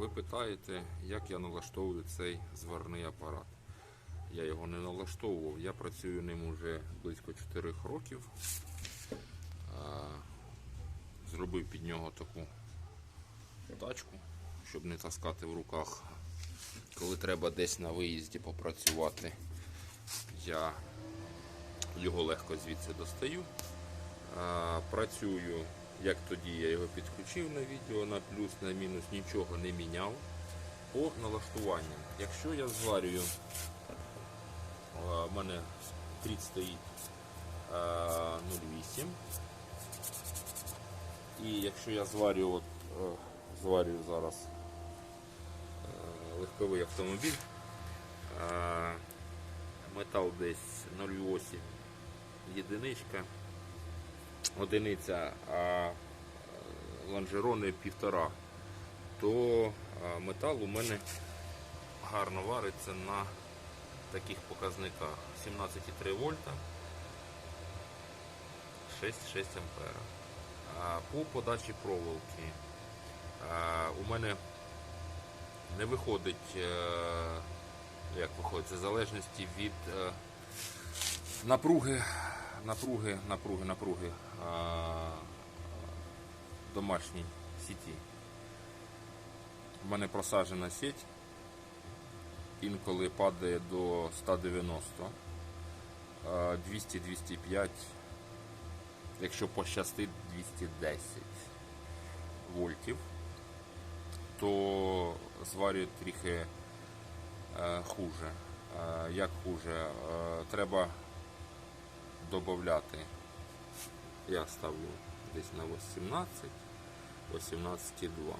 Ви питаєте, як я налаштовую цей зварний апарат. Я його не налаштовував, я працюю ним уже близько 4 років. Зробив під нього таку тачку, щоб не таскати в руках. Коли треба десь на виїзді попрацювати, я його легко звідси достаю. Працюю, як тоді я його підключив на відео, на плюс, на мінус, нічого не міняв. По налаштуванням. Якщо я зварюю, у мене стріт стоїть 0,8. І якщо я зварю, от, е, зварюю зараз е, легковий автомобіль, метал десь 0,8 єдиничка, одиниця, а е, лонжерони півтора, то е, метал у мене гарно вариться на таких показниках 17,3 вольта 6,6 ампера. По подачі проволоки у мене не виходить, е, як виходить, це залежності від напруги, напруги, напруги, напруги домашній сіті. У мене просаджена сеть, інколи падає до 190, 200-205 якщо пощастить 210 вольтів, то зварює трохи е, хуже. Е, як хуже? Е, треба додати. Я ставлю десь на 18, 18,2.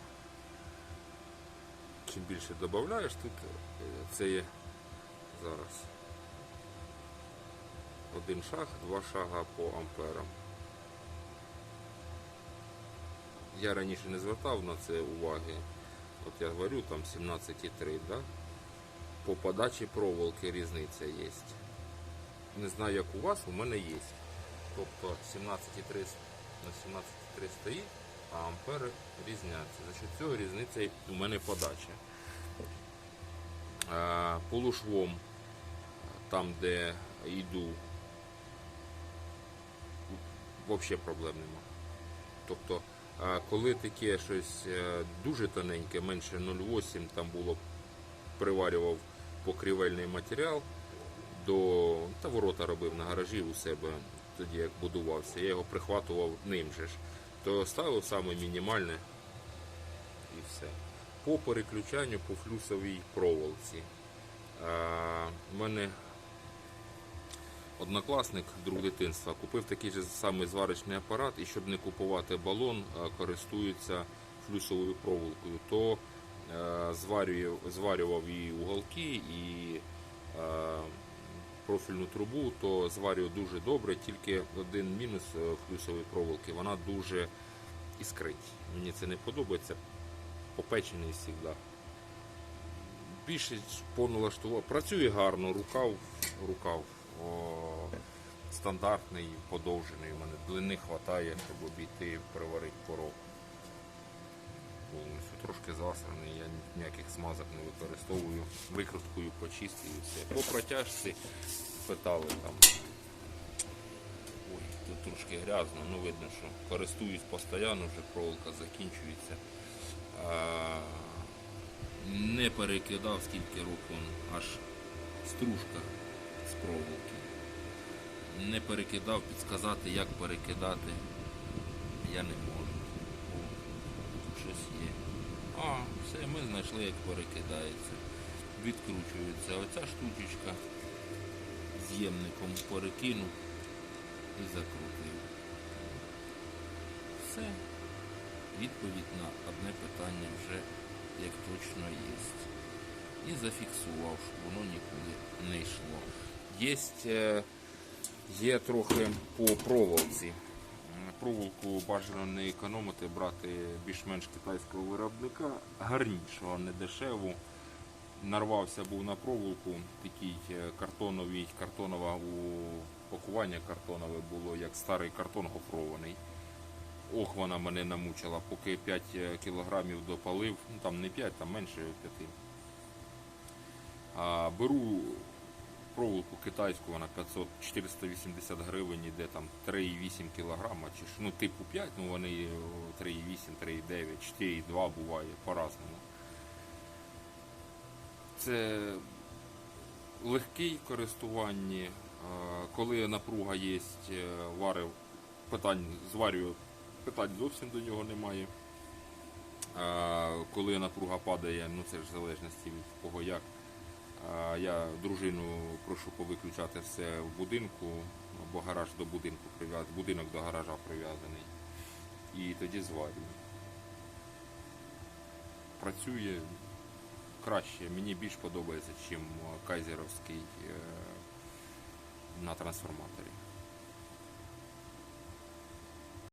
Чим більше додаєш, тут е, це є зараз один шаг, два шага по амперам. Я раніше не звертав на це уваги. От я говорю, там 17,3, да? По подачі проволоки різниця є. Не знаю, як у вас, у мене є. Тобто 17,3 на 17,3 стоїть, а ампери різняться. За що цього різниця у мене подача. Полушвом, там де йду, взагалі проблем нема. Тобто коли таке щось е, дуже тоненьке, менше 0,8, там було приварював покрівельний матеріал до та ворота робив на гаражі у себе, тоді як будувався, я його прихватував ним же ж, то ставив саме мінімальне і все. По переключанню по флюсовій проволоці. У мене Однокласник, друг дитинства, купив такий же самий зварочний апарат і щоб не купувати балон, користується флюсовою проволокою, то зварював і уголки, і профільну трубу, то зварює дуже добре, тільки один мінус е, флюсової проволоки, вона дуже іскрить. Мені це не подобається. Попечений завжди. Більше по налаштував. Працює гарно, рукав, рукав о, стандартний, подовжений. У мене длини вистачає, щоб обійти приварити порог. Трошки засраний, я ніяких смазок не використовую. Викруткою почистив все. По протяжці питали там. Ой, тут трошки грязно, ну видно, що користуюсь постійно, вже проволока закінчується. А, не перекидав скільки років, аж стружка з проволоки. Не перекидав, підсказати, як перекидати. Я не можу. Тут щось є. А, все, ми знайшли, як перекидається. Відкручується оця штучечка. З'ємником перекинув і закрутив. Все. Відповідь на одне питання вже як точно є. І зафіксував, щоб воно нікуди не йшло. Є, е, є трохи по проволоці. Проволоку бажано не економити, брати більш-менш китайського виробника, гарнішу, а не дешеву. Нарвався був на проволоку, такий е, картоновий, картонова у пакування картонове було, як старий картон гофрований. ох, вона мене намучила, поки 5 кілограмів допалив, ну там не 5, там менше 5. А, беру проволоку китайську, вона 500, 480 гривень, іде там 3,8 кілограма, чи ну типу 5, ну вони 3,8, 3,9, 4,2 буває по-разному. Це легкий в коли напруга є, варив, питань зварюю, питань зовсім до нього немає. Коли напруга падає, ну це ж в залежності від кого як. Я дружину прошу повиключати все в будинку, бо гараж до будинку прив'язаний, будинок до гаража прив'язаний. І тоді зварюю. Працює краще, мені більш подобається, ніж кайзеровський е, на трансформаторі.